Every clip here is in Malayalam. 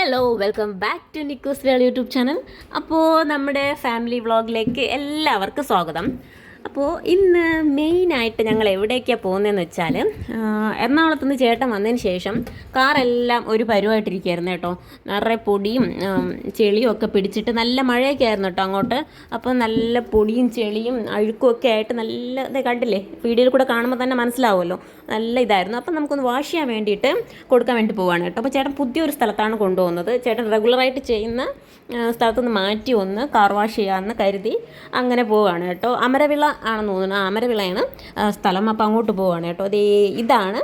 Hello welcome back to Nikos world YouTube channel അപ്പോൾ നമ്മുടെ ഫാമിലി വ്ളോഗിലേക്ക് എല്ലാവർക്കും സ്വാഗതം. അപ്പോൾ ഇന്ന് മെയിനായിട്ട് ഞങ്ങൾ എവിടേക്കാണ് പോകുന്നതെന്ന് വെച്ചാൽ എറണാകുളത്ത് നിന്ന് ചേട്ടൻ വന്നതിന് ശേഷം കാറെല്ലാം ഒരു പരുവായിട്ടിരിക്കുകയായിരുന്നു കേട്ടോ. നിറയെ പൊടിയും ചെളിയും ഒക്കെ പിടിച്ചിട്ട് നല്ല മഴയൊക്കെ ആയിരുന്നു കേട്ടോ അങ്ങോട്ട്. അപ്പോൾ നല്ല പൊടിയും ചെളിയും അഴുക്കും ഒക്കെ ആയിട്ട് നല്ല ഇത് കണ്ടില്ലേ വീഡിയോയിൽ കൂടെ കാണുമ്പോൾ തന്നെ മനസ്സിലാവുമല്ലോ. നല്ല ഇതായിരുന്നു. അപ്പം നമുക്കൊന്ന് വാഷ് ചെയ്യാൻ വേണ്ടിയിട്ട് കൊടുക്കാൻ വേണ്ടി പോവാണ് കേട്ടോ. അപ്പോൾ ചേട്ടൻ പുതിയൊരു സ്ഥലത്താണ് കൊണ്ടുപോകുന്നത്. ചേട്ടൻ റെഗുലറായിട്ട് ചെയ്യുന്ന സ്ഥലത്തുനിന്ന് മാറ്റി ഒന്ന് കാർ വാഷ് ചെയ്യാമെന്ന് കരുതി അങ്ങനെ പോവുകയാണ് കേട്ടോ. അമരവിള ആണെന്ന് തോന്നുന്നു. ആമരവിളയാണ് സ്ഥലം അപ്പോൾ അങ്ങോട്ട് പോവുകയാണ് കേട്ടോ. അത് ഇതാണ്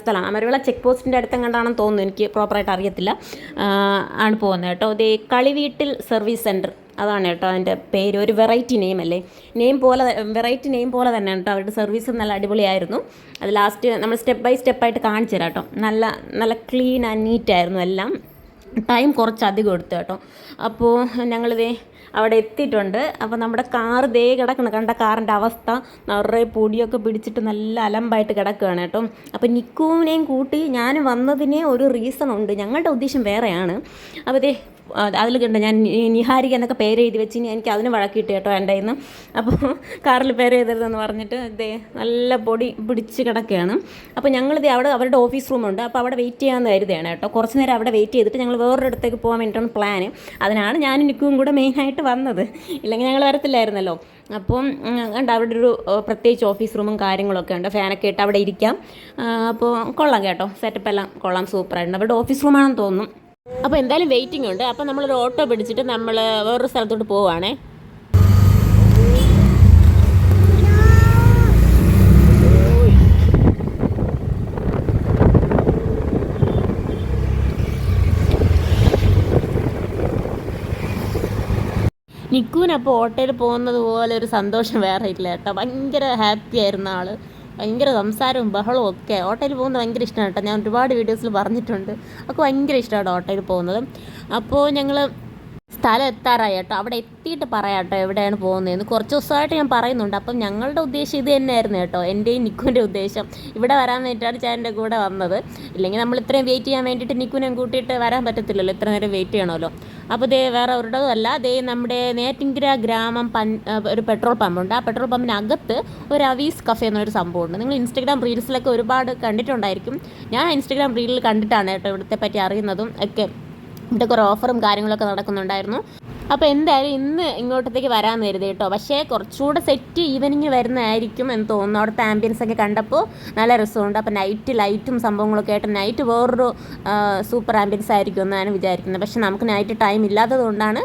സ്ഥലം അമരവിള ചെക്ക് പോസ്റ്റിന്റെ അടുത്ത് കണ്ടാണെന്ന് തോന്നുന്നു. എനിക്ക് പ്രോപ്പറായിട്ട് അറിയത്തില്ല. ആണ് പോകുന്നത് കേട്ടോ. ഇത് കളിവീട്ടിൽ സർവീസ് സെന്റർ അതാണ് കേട്ടോ അതിന്റെ പേര്. ഒരു വെറൈറ്റി നെയിം അല്ലേ? നെയിം പോലെ വെറൈറ്റി നെയിം പോലെ തന്നെയാണ് കേട്ടോ. അവരുടെ സർവീസ് നല്ല അടിപൊളിയായിരുന്നു. അത് ലാസ്റ്റ് നമ്മൾ സ്റ്റെപ്പ് ബൈ സ്റ്റെപ്പായിട്ട് കാണിച്ചു തരാം കേട്ടോ. നല്ല നല്ല ക്ലീൻ ആൻഡ് നീറ്റായിരുന്നു എല്ലാം. ടൈം കുറച്ച് അധികം എടുത്തു കേട്ടോ. അപ്പോൾ ഞങ്ങളിതേ അവിടെ എത്തിയിട്ടുണ്ട്. അപ്പോൾ നമ്മുടെ കാർ ദേ കിടക്കണം. കണ്ട കാറിന്റെ അവസ്ഥ. നിറയെ പൊടിയൊക്കെ പിടിച്ചിട്ട് നല്ല അലമ്പായിട്ട് കിടക്കുകയാണ് കേട്ടോ. അപ്പോൾ നിക്കുവിനെയും കൂട്ടി ഞാൻ വന്നതിന് ഒരു റീസൺ ഉണ്ട്. ഞങ്ങളുടെ ഉദ്ദേശം വേറെയാണ്. അപ്പോൾ ദേ അതിൽ കണ്ട. ഞാൻ നിഹാരിക എന്നൊക്കെ പേര് എഴുതി വെച്ച് ഇനി എനിക്ക് അതിന് വഴക്കിട്ട് കേട്ടോ എന്റെ ഇന്ന് അപ്പോൾ കാറിൽ പേര് എഴുതരുതെന്ന് പറഞ്ഞിട്ട് ഇതേ നല്ല പൊടി പിടിച്ച് കിടക്കുകയാണ്. അപ്പോൾ ഞങ്ങളിത് അവിടെ അവരുടെ ഓഫീസ് റൂമുണ്ട് അപ്പോൾ അവിടെ വെയിറ്റ് ചെയ്യാമെന്ന് കരുതുകയാണ് കേട്ടോ. കുറച്ച് നേരം അവിടെ വെയിറ്റ് ചെയ്തിട്ട് ഞങ്ങൾ വേറൊരിടത്തേക്ക് പോകാൻ വേണ്ടിയിട്ടാണ് പ്ലാന് അതിനാണ് ഞാനും നിൽക്കും കൂടെ മെയിനായിട്ട് വന്നത്. ഇല്ലെങ്കിൽ ഞങ്ങൾ വരത്തില്ലായിരുന്നല്ലോ. അപ്പം കണ്ട അവിടെ ഒരു പ്രത്യേകിച്ച് ഓഫീസ് റൂമും കാര്യങ്ങളൊക്കെ ഉണ്ട്. ഫാനൊക്കെ ഇട്ട് അവിടെ ഇരിക്കാം. അപ്പോൾ കൊള്ളാം കേട്ടോ. സെറ്റപ്പ് എല്ലാം കൊള്ളാം സൂപ്പറായിട്ടുണ്ട് അവരുടെ ഓഫീസ് റൂമാണെന്ന് തോന്നുന്നു. അപ്പോൾ എന്തായാലും വെയിറ്റിംഗ് ഉണ്ട്. അപ്പോൾ നമ്മളൊരു ഓട്ടോ പിടിച്ചിട്ട് നമ്മൾ വേറൊരു സ്ഥലത്തോട്ട് പോവുകയാണേ നിക്കൂനപ്പോൾ ഓട്ടോയിൽ പോകുന്നത് പോലെ ഒരു സന്തോഷം വേറെ ഇല്ല കേട്ടോ. ഭയങ്കര ഹാപ്പി ആയിരുന്ന ആൾ ഭയങ്കര സംസാരവും ബഹളവും ഒക്കെ. ഓട്ടോയിൽ പോകുന്നത് ഭയങ്കര ഇഷ്ടമാണ് കേട്ടോ. ഞാൻ ഒരുപാട് വീഡിയോസിൽ പറഞ്ഞിട്ടുണ്ട്. അപ്പോൾ ഭയങ്കര ഇഷ്ടമാണ് ഓട്ടോയിൽ പോകുന്നത്. അപ്പോൾ ഞങ്ങൾ സ്ഥലം എത്താറായി കേട്ടോ. അവിടെ എത്തിയിട്ട് പറയാം കേട്ടോ എവിടെയാണ് പോകുന്നതെന്ന്. കുറച്ച് ദിവസമായിട്ട് ഞാൻ പറയുന്നുണ്ട്. അപ്പം ഞങ്ങളുടെ ഉദ്ദേശം ഇത് തന്നെയായിരുന്നു കേട്ടോ. എന്റെയും നിക്കുവിന്റെ ഉദ്ദേശം. ഇവിടെ വരാൻ വേണ്ടിയിട്ടാണ് ചേട്ടന്റെ കൂടെ വന്നത്. ഇല്ലെങ്കിൽ നമ്മൾ ഇത്രയും വെയിറ്റ് ചെയ്യാൻ വേണ്ടിയിട്ട് നിക്കുവിനെ കൂട്ടിയിട്ട് വരാൻ പറ്റത്തില്ലല്ലോ. ഇത്ര നേരം വെയിറ്റ് ചെയ്യണമല്ലോ. അപ്പോൾ ദേ വേറെ ഒരിടവും അല്ല. ദേ നമ്മുടെ നേറ്റിങ്കര ഗ്രാമം പൻ ഒരു പെട്രോൾ പമ്പുണ്ട് ആ പെട്രോൾ പമ്പിനകത്ത് ഒരു അവീസ് കഫേ എന്നൊരു സംഭവമുണ്ട് നിങ്ങൾ ഇൻസ്റ്റഗ്രാം റീൽസിലൊക്കെ ഒരുപാട് കണ്ടിട്ടുണ്ടായിരിക്കും. ഞാൻ ഇൻസ്റ്റഗ്രാം റീലിൽ കണ്ടിട്ടാണ് കേട്ടോ ഇവിടുത്തെ പറ്റി അറിയുന്നതും ഒക്കെ. ഇവിടെ കുറേ ഓഫറും കാര്യങ്ങളൊക്കെ നടക്കുന്നുണ്ടായിരുന്നു. അപ്പോൾ എന്തായാലും ഇന്ന് ഇങ്ങോട്ടത്തേക്ക് വരാൻ കരുതി കേട്ടോ. പക്ഷേ കുറച്ചുകൂടെ സെറ്റ് ഈവനിങ് വരുന്നതായിരിക്കും എന്ന് തോന്നുന്നു. അവിടുത്തെ ആംബിയൻസ് ഒക്കെ കണ്ടപ്പോൾ നല്ല രസമുണ്ട്. അപ്പോൾ നൈറ്റ് ലൈറ്റും സംഭവങ്ങളൊക്കെ ആയിട്ട് നൈറ്റ് വേറൊരു സൂപ്പർ ആംബിയൻസ് ആയിരിക്കും എന്നാണ് വിചാരിക്കുന്നത്. പക്ഷേ നമുക്ക് നൈറ്റ് ടൈം ഇല്ലാത്തതുകൊണ്ടാണ്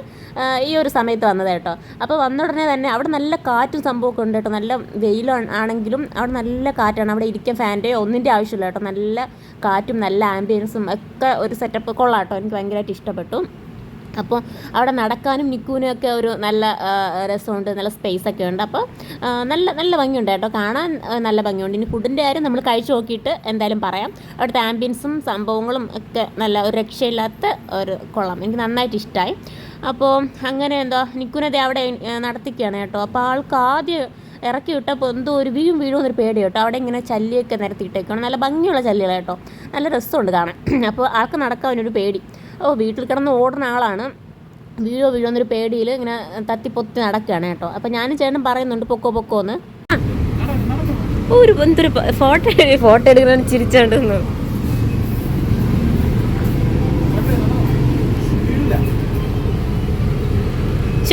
ഈ ഒരു സമയത്ത് വന്നത് കേട്ടോ. അപ്പോൾ വന്ന ഉടനെ തന്നെ അവിടെ നല്ല കാറ്റും സംഭവമൊക്കെ ഉണ്ട് കേട്ടോ. നല്ല വെയിലാണെങ്കിലും അവിടെ നല്ല കാറ്റാണ്. അവിടെ ഇരിക്കാൻ ഫാന്റെ ഒന്നിന്റെ ആവശ്യമില്ല കേട്ടോ. നല്ല കാറ്റും നല്ല ആംബിയൻസും ഒക്കെ ഒരു സെറ്റപ്പ് കൊള്ളാം കേട്ടോ. എനിക്ക് ഭയങ്കരമായിട്ട് ഇഷ്ടപ്പെട്ടു. അപ്പോൾ അവിടെ നടക്കാനും നിൽക്കാനും ഒക്കെ ഒരു നല്ല രസമുണ്ട് നല്ല സ്പേസ് ഒക്കെ ഉണ്ട്. അപ്പോൾ നല്ല നല്ല ഭംഗിയുണ്ട് കേട്ടോ. കാണാൻ നല്ല ഭംഗിയുണ്ട്. ഇനി ഫുഡിന്റെ കാര്യം നമ്മൾ കഴിച്ചു നോക്കിയിട്ട് എന്തായാലും പറയാം. അവിടുത്തെ ആംബിയൻസും സംഭവങ്ങളും ഒക്കെ നല്ല ഒരു രക്ഷയില്ലാത്ത ഒരു കൊള്ളാം. എനിക്ക് നന്നായിട്ട് ഇഷ്ടമായി അപ്പോൾ അങ്ങനെ എന്തോ നിൽക്കുന്നത് അവിടെ നടത്തിക്കുകയാണ് കേട്ടോ. അപ്പോൾ ആൾക്ക് ആദ്യം ഇറക്കി വിട്ടപ്പോൾ എന്തോ ഒരു വീഴും വീഴും എന്നൊരു പേടി കേട്ടോ. അവിടെ ഇങ്ങനെ ചല്ലിയൊക്കെ നിരത്തിയിട്ടേക്കാണ് നല്ല ഭംഗിയുള്ള ചല്ലികൾ കേട്ടോ. നല്ല രസമുണ്ട് കാണാൻ. അപ്പോൾ ആൾക്ക് നടക്കാൻ ഒരു പേടി. ഓ വീട്ടിൽ കിടന്ന് ഓടുന്ന ആളാണ്. വീഴോ വീഴോ എന്നൊരു പേടിയിൽ ഇങ്ങനെ തത്തിപ്പൊത്തി നടക്കുകയാണ് കേട്ടോ. അപ്പം ഞാനും ചേട്ടൻ പറയുന്നുണ്ട് പൊക്കോ പൊക്കോ എന്ന്. ഒരു എന്തൊരു ഫോട്ടോ ഫോട്ടോ എടുക്കുന്ന ചിരിച്ചോണ്ട്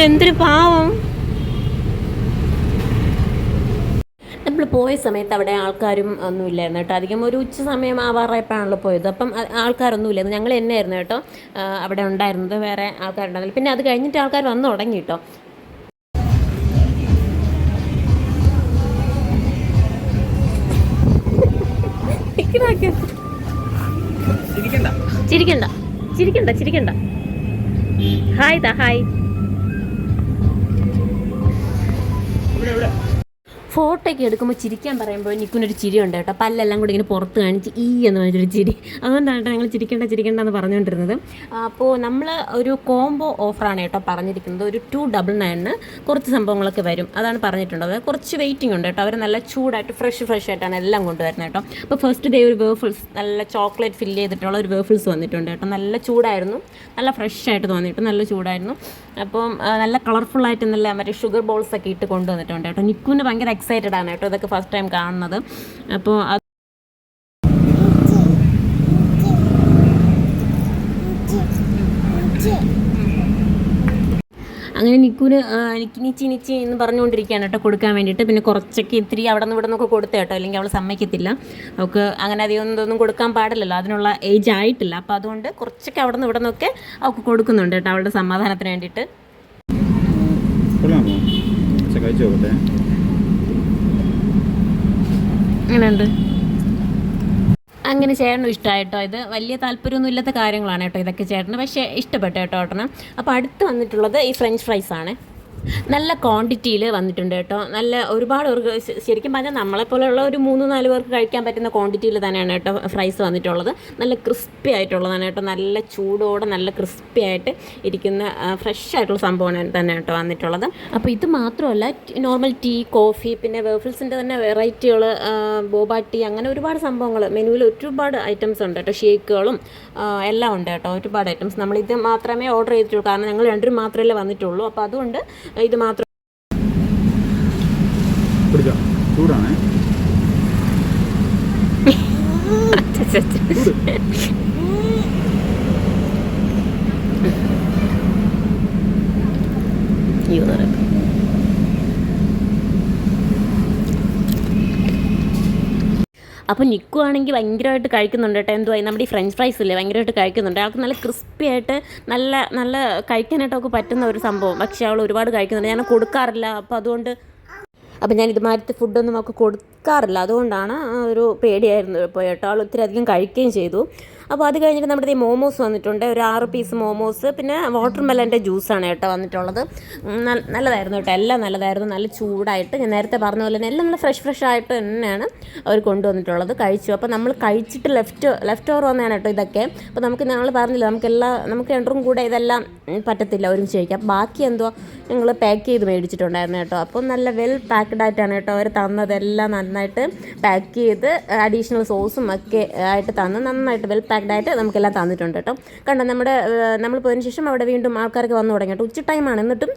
എന്തൊരു പാവം നമ്മൾ പോയ സമയത്ത് അവിടെ ആൾക്കാരും ഒന്നും ഇല്ലായിരുന്നു കേട്ടോ. അധികം ഒരു ഉച്ച സമയം ആവാറായപ്പോഴാണല്ലോ പോയത്. അപ്പം ആൾക്കാരൊന്നും ഇല്ലായിരുന്നു. ഞങ്ങൾ തന്നെയായിരുന്നു കേട്ടോ. അവിടെ ഉണ്ടായിരുന്നത്. വേറെ ആൾക്കാരുണ്ടായിരുന്നില്ല. പിന്നെ അത് കഴിഞ്ഞിട്ട് ആൾക്കാർ വന്നു തുടങ്ങി കേട്ടോ. ചിരിക്കണ്ട. ചിരിക്കണ്ട ചിരിക്കണ്ട. ഹായ് താ ഹായ് ഫോട്ടോയൊക്കെ എടുക്കുമ്പോൾ ചിരിക്കാൻ പറയുമ്പോൾ നിൽക്കുന്നൊരു ചിരി ഉണ്ട് കേട്ടോ. പല്ലെല്ലാം കൂടി ഇങ്ങനെ പുറത്ത് കാണിച്ച് ഈ എന്ന് പറഞ്ഞൊരു ചിരി. അതുകൊണ്ടാണ് കേട്ടോ ഞങ്ങൾ ചിരിക്കേണ്ട ചിരിക്കേണ്ട എന്ന് പറഞ്ഞുകൊണ്ടിരുന്നത്. അപ്പോൾ നമ്മൾ ഒരു കോംബോ ഓഫറാണ് കേട്ടോ പറഞ്ഞിരിക്കുന്നത്. ഒരു ടു ഡബിൾ നയനിന് കുറച്ച് സംഭവങ്ങളൊക്കെ വരും. അതാണ് പറഞ്ഞിട്ടുള്ളത്. കുറച്ച് വെയിറ്റിംഗ് ഉണ്ട് കേട്ടോ. അവർ നല്ല ചൂടായിട്ട് ഫ്രഷ് ഫ്രഷ് ആയിട്ടാണ് എല്ലാം കൊണ്ടുവരുന്നത് കേട്ടോ. അപ്പോൾ ഫസ്റ്റ് ഡേ ഒരു വേഫിൾസ് നല്ല ചോക്ലേറ്റ് ഫില്ല് ചെയ്തിട്ടുള്ള ഒരു വേഫിൾസ് വന്നിട്ടുണ്ട് കേട്ടോ. നല്ല ചൂടായിരുന്നു. നല്ല ഫ്രഷ് ആയിട്ട് തോന്നിയിട്ട് നല്ല ചൂടായിരുന്നു. അപ്പം നല്ല കളർഫുള്ളായിട്ട് നല്ല മറ്റേ ഷുഗർ ബോൾസ് ഒക്കെ ഇട്ട് കൊണ്ടുവന്നിട്ടുണ്ട് കേട്ടോ. നിക്കുവിന് ഭയങ്കര എക്സൈറ്റഡ് ആണ് കേട്ടോ ഇതൊക്കെ ഫസ്റ്റ് ടൈം കാണുന്നത്. അപ്പോൾ അങ്ങനെ നിക്കൂന് എനിക്ക് നിച്ചി എന്ന് പറഞ്ഞുകൊണ്ടിരിക്കുകയാണ് കേട്ടോ കൊടുക്കാൻ വേണ്ടിയിട്ട്. പിന്നെ കുറച്ചൊക്കെ ഇത്തിരി അവിടെ നിന്ന് ഇവിടെ നിന്നൊക്കെ കൊടുത്ത കേട്ടോ. അല്ലെങ്കിൽ അവൾ സമ്മതിക്കത്തില്ല. അവൾക്ക് അങ്ങനെ അധികം ഇതൊന്നും കൊടുക്കാൻ പാടില്ലല്ലോ. അതിനുള്ള ഏജ് ആയിട്ടില്ല. അപ്പോൾ അതുകൊണ്ട് കുറച്ചൊക്കെ അവിടെ നിന്ന് ഇവിടെ നിന്നൊക്കെ അവൾക്ക് കൊടുക്കുന്നുണ്ട് കേട്ടോ അവളുടെ സമാധാനത്തിന് വേണ്ടിയിട്ട് കൊള്ളാമോ പക്ഷെ കഴിച്ചു നോക്കട്ടെ അങ്ങനെയുണ്ട് അങ്ങനെ ചേട്ടനും ഇഷ്ടമായിട്ടോ ഇത് വലിയ താല്പര്യമൊന്നും ഇല്ലാത്ത കാര്യങ്ങളാണ് കേട്ടോ ഇതൊക്കെ ചേട്ടന്. പക്ഷേ ഇഷ്ടപ്പെട്ടു കേട്ടോ ഏട്ടന്. അപ്പോൾ അടുത്ത് വന്നിട്ടുള്ളത് ഈ ഫ്രഞ്ച് ഫ്രൈസ് ആണ്. നല്ല ക്വാണ്ടിറ്റിയിൽ വന്നിട്ടുണ്ട് കേട്ടോ. നല്ല ഒരുപാട് ശരിക്കും പറഞ്ഞാൽ നമ്മളെപ്പോലെയുള്ള ഒരു മൂന്ന് നാല് പേർക്ക് കഴിക്കാൻ പറ്റുന്ന ക്വാണ്ടിറ്റിയിൽ തന്നെയാണ് കേട്ടോ ഫ്രൈസ് വന്നിട്ടുള്ളത്. നല്ല ക്രിസ്പി ആയിട്ടുള്ളതാണ് കേട്ടോ. നല്ല ചൂടോടെ നല്ല ക്രിസ്പി ആയിട്ട് ഇരിക്കുന്ന ഫ്രഷ് ആയിട്ടുള്ള സംഭവമാണ് തന്നെ കേട്ടോ വന്നിട്ടുള്ളത്. അപ്പോൾ ഇത് മാത്രമല്ല നോർമൽ ടീ കോഫി പിന്നെ വേഫിൾസിന്റെ തന്നെ വെറൈറ്റികൾ ബോബ ടീ അങ്ങനെ ഒരുപാട് സംഭവങ്ങൾ മെനുവിൽ ഒരുപാട് ഐറ്റംസ് ഉണ്ട് കേട്ടോ. ഷേക്കുകളും എല്ലാം ഉണ്ട് കേട്ടോ. ഒരുപാട് ഐറ്റംസ് നമ്മൾ ഇത് മാത്രമേ ഓർഡർ ചെയ്തിട്ടുള്ളൂ. കാരണം ഞങ്ങൾ രണ്ടും മാത്രമല്ലേ വന്നിട്ടുള്ളൂ. അപ്പോൾ അതുകൊണ്ട് ഇത് മാത്രം പിടിക്കാം ചൂടാണേ അയ്യോ എന്ന് പറയാം. അപ്പോൾ നിക്കു ആണെങ്കിൽ ഭയങ്കരമായിട്ട് കഴിക്കുന്നുണ്ട് കേട്ടോ. എന്തുവായി നമ്മുടെ ഈ ഫ്രഞ്ച് ഫ്രൈസ് ഇല്ലേ ഭയങ്കരമായിട്ട് കഴിക്കുന്നുണ്ട്. ആൾക്ക് നല്ല ക്രിസ്പി ആയിട്ട് നല്ല നല്ല കഴിക്കാനായിട്ടൊക്കെ പറ്റുന്ന ഒരു സംഭവം. പക്ഷേ അവൾ ഒരുപാട് കഴിക്കുന്നുണ്ട്. ഞാൻ കൊടുക്കാറില്ല. അപ്പോൾ അതുകൊണ്ട് അപ്പം ഞാൻ ഇതുമാതിരത്തെ ഫുഡൊന്നും അവൾക്ക് കൊടുക്കാറില്ല. അതുകൊണ്ടാണ് ഒരു പേടിയായിരുന്നു ഇപ്പോൾ കേട്ടോ. അവൾ ഒത്തിരി അധികം കഴിക്കുകയും ചെയ്തു. അപ്പോൾ അത് കഴിഞ്ഞിട്ട് നമ്മുടെ ഈ മോമോസ് വന്നിട്ടുണ്ട്. ഒരു ആറ് പീസ് മോമോസ്. പിന്നെ വാട്ടർ മെലന്റെ ജ്യൂസാണ് കേട്ടോ വന്നിട്ടുള്ളത്. നല്ലതായിരുന്നു കേട്ടോ. എല്ലാം നല്ലതായിരുന്നു. നല്ല ചൂടായിട്ട് ഞാൻ നേരത്തെ പറഞ്ഞ പോലെ തന്നെ എല്ലാം നല്ല ഫ്രഷ് ഫ്രഷ് ആയിട്ട് തന്നെയാണ് അവർ കൊണ്ടുവന്നിട്ടുള്ളത്. കഴിച്ചു. അപ്പോൾ നമ്മൾ കഴിച്ചിട്ട് ലെഫ്റ്റ് ലെഫ്റ്റ് ഓവർ വന്നതാണ് കേട്ടോ ഇതൊക്കെ. അപ്പോൾ നമുക്ക് ഞങ്ങൾ പറഞ്ഞില്ല നമുക്കെല്ലാം നമുക്ക് രണ്ടും കൂടെ ഇതെല്ലാം പറ്റത്തില്ല ഒരുമിച്ച് കഴിക്കാം ബാക്കി എന്തോ ഞങ്ങൾ പാക്ക് ചെയ്ത് മേടിച്ചിട്ടുണ്ടായിരുന്നു കേട്ടോ. അപ്പോൾ നല്ല വെൽ പാക്ക്ഡ് ആയിട്ടാണ് കേട്ടോ അവർ തന്നതെല്ലാം നന്നായിട്ട് പാക്ക് ചെയ്ത് അഡീഷണൽ സോസും ഒക്കെ ആയിട്ട് തന്ന് നന്നായിട്ട് വെൽ പാക്ക്ഡ് ആയിട്ട് നമുക്കെല്ലാം തന്നിട്ടുണ്ട് കേട്ടോ. കണ്ടോ നമ്മുടെ നമ്മൾ പോയതിന് ശേഷം അവിടെ വീണ്ടും ആൾക്കാരൊക്കെ വന്നു തുടങ്ങി കേട്ടോ. ഉച്ച ടൈമാണ് എന്നിട്ടും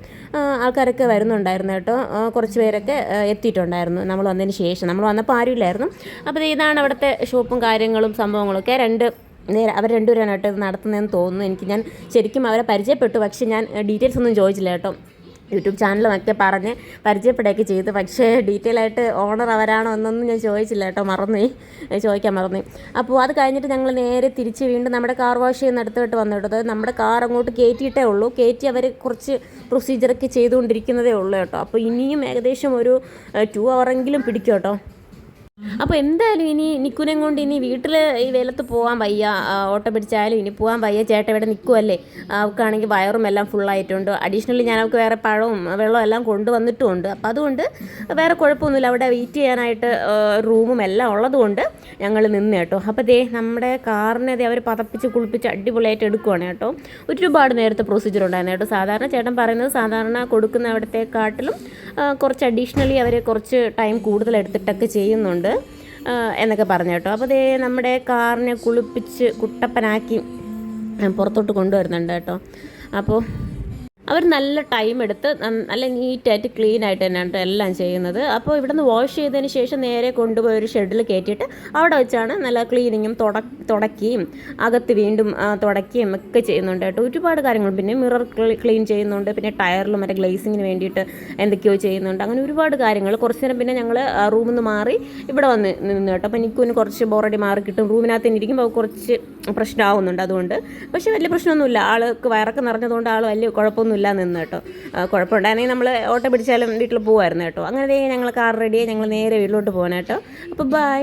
ആൾക്കാരൊക്കെ വരുന്നുണ്ടായിരുന്നു കേട്ടോ. കുറച്ച് പേരൊക്കെ എത്തിയിട്ടുണ്ടായിരുന്നു നമ്മൾ വന്നതിന് ശേഷം. നമ്മൾ വന്നപ്പോൾ ആരും ഇല്ലായിരുന്നു. അപ്പോൾ ഇതാണ് അവിടുത്തെ ഷോപ്പും കാര്യങ്ങളും സംഭവങ്ങളൊക്കെ രണ്ട് നേരെ അവർ രണ്ടുപേരാണ് കേട്ടോ ഇത് നടത്തുന്നതെന്ന് തോന്നുന്നു. എനിക്ക് ഞാൻ ശരിക്കും അവരെ പരിചയപ്പെട്ടു. പക്ഷേ ഞാൻ ഡീറ്റെയിൽസ് ഒന്നും ചോദിച്ചില്ല കേട്ടോ. യൂട്യൂബ് ചാനലുമൊക്കെ പറഞ്ഞ് പരിചയപ്പെടുകയൊക്കെ ചെയ്തു. പക്ഷേ ഡീറ്റെയിൽ ആയിട്ട് ഓണർ അവരാണോ എന്നൊന്നും ഞാൻ ചോദിച്ചില്ല കേട്ടോ. മറന്നു ചോദിക്കാൻ മറന്നു അപ്പോൾ അത് കഴിഞ്ഞിട്ട് ഞങ്ങൾ നേരെ തിരിച്ച് വീണ്ടും നമ്മുടെ കാർ വാഷ് ചെയ്യുന്ന അടുത്തോട്ട് വന്നു കേട്ടോ. നമ്മുടെ കാർ അങ്ങോട്ട് കയറ്റിയിട്ടേ ഉള്ളൂ. കയറ്റി അവർ കുറച്ച് പ്രൊസീജിയറൊക്കെ ചെയ്തുകൊണ്ടിരിക്കുന്നതേ ഉള്ളൂ കേട്ടോ. അപ്പോൾ ഇനിയും ഏകദേശം ഒരു ടു അവറെങ്കിലും പിടിക്കും കേട്ടോ. അപ്പോൾ എന്തായാലും ഇനി നിക്കുനെ കൊണ്ട് ഇനി വീട്ടിൽ ഈ വെയിലത്ത് പോകാൻ വയ്യ. ഓട്ടോ പിടിച്ചായാലും ഇനി പോകാൻ വയ്യ. ചേട്ട ഇവിടെ നിൽക്കുമല്ലേ അവൾക്കാണെങ്കിൽ വയറും എല്ലാം ഫുള്ളായിട്ടുണ്ട് അഡീഷണലി ഞാൻ അവൾക്ക് വേറെ പഴവും വെള്ളവും എല്ലാം കൊണ്ടുവന്നിട്ടുമുണ്ട്. അപ്പോൾ അതുകൊണ്ട് വേറെ കുഴപ്പമൊന്നുമില്ല. അവിടെ വെയിറ്റ് ചെയ്യാനായിട്ട് റൂമും എല്ലാം ഉള്ളതുകൊണ്ട് ഞങ്ങൾ നിന്ന് കേട്ടോ. അപ്പോൾ ദേ നമ്മുടെ കാറിനെ ദേ അവർ പതപ്പിച്ച് കുളിപ്പിച്ച് അടിപൊളിയായിട്ട് എടുക്കുവാണ് കേട്ടോ. ഒരുപാട് നേരത്തെ പ്രൊസീജിയർ ഉണ്ടായിരുന്നു കേട്ടോ. സാധാരണ ചേട്ടൻ പറയുന്നത് സാധാരണ കൊടുക്കുന്ന അവിടത്തെക്കാട്ടിലും കുറച്ച് അഡീഷണലി അവർ കുറച്ച് ടൈം കൂടുതൽ എടുത്തിട്ടൊക്കെ ചെയ്യുന്നുണ്ട്. എന്നൊക്കെ പറഞ്ഞു കേട്ടോ. അപ്പോൾ ദേ നമ്മുടെ കാറിനെ കുളിപ്പിച്ച് കുട്ടപ്പനാക്കി പുറത്തോട്ട് കൊണ്ടുവരുന്നുണ്ട് കേട്ടോ. അപ്പോൾ അവർ നല്ല ടൈം എടുത്ത് നല്ല നീറ്റായിട്ട് ക്ലീൻ ആയിട്ട് തന്നെയാണ് എല്ലാം ചെയ്യുന്നത്. അപ്പോൾ ഇവിടുന്ന് വാഷ് ചെയ്തതിന് ശേഷം നേരെ കൊണ്ടുപോയി ഒരു ഷെഡിൽ കയറ്റിയിട്ട് അവിടെ വെച്ചാണ് നല്ല ക്ലീനിങ്ങും തുട തുടക്കുകയും അകത്ത് വീണ്ടും തുടക്കുകയും ഒക്കെ ചെയ്യുന്നുണ്ട് കേട്ടോ. ഒരുപാട് കാര്യങ്ങൾ. പിന്നെ മിറർ ക്ലീൻ ചെയ്യുന്നുണ്ട്. പിന്നെ ടയറിലും മറ്റേ ഗ്ലേസിങ്ങിന് വേണ്ടിയിട്ട് എന്തൊക്കെയോ ചെയ്യുന്നുണ്ട്. അങ്ങനെ ഒരുപാട് കാര്യങ്ങൾ. കുറച്ച് നേരം പിന്നെ ഞങ്ങൾ റൂമിൽ നിന്ന് മാറി ഇവിടെ വന്ന് നിന്ന് കേട്ടോ. അപ്പോൾ എനിക്കൊന്ന് കുറച്ച് ബോറടി മാറി കിട്ടും. റൂമിനകത്ത് തന്നെ ഇരിക്കുമ്പോൾ കുറച്ച് പ്രശ്നമാവുന്നുണ്ട് അതുകൊണ്ട്. പക്ഷേ വലിയ പ്രശ്നമൊന്നുമില്ല. ആൾക്ക് വയറൊക്കെ നിറഞ്ഞതുകൊണ്ട് ആൾ വലിയ കുഴപ്പമൊന്നുമില്ല. നിന്ന് കേട്ടോ. കുഴപ്പമുണ്ടായിരുന്നെങ്കിൽ നമ്മൾ ഓട്ടോ പിടിച്ചാലും വീട്ടിൽ പോകുമായിരുന്നു കേട്ടോ. അങ്ങനെ ഞങ്ങൾ കാർ റെഡിയായി ഞങ്ങൾ നേരെ വീട്ടിലോട്ട് പോകാൻ അപ്പോൾ ബൈ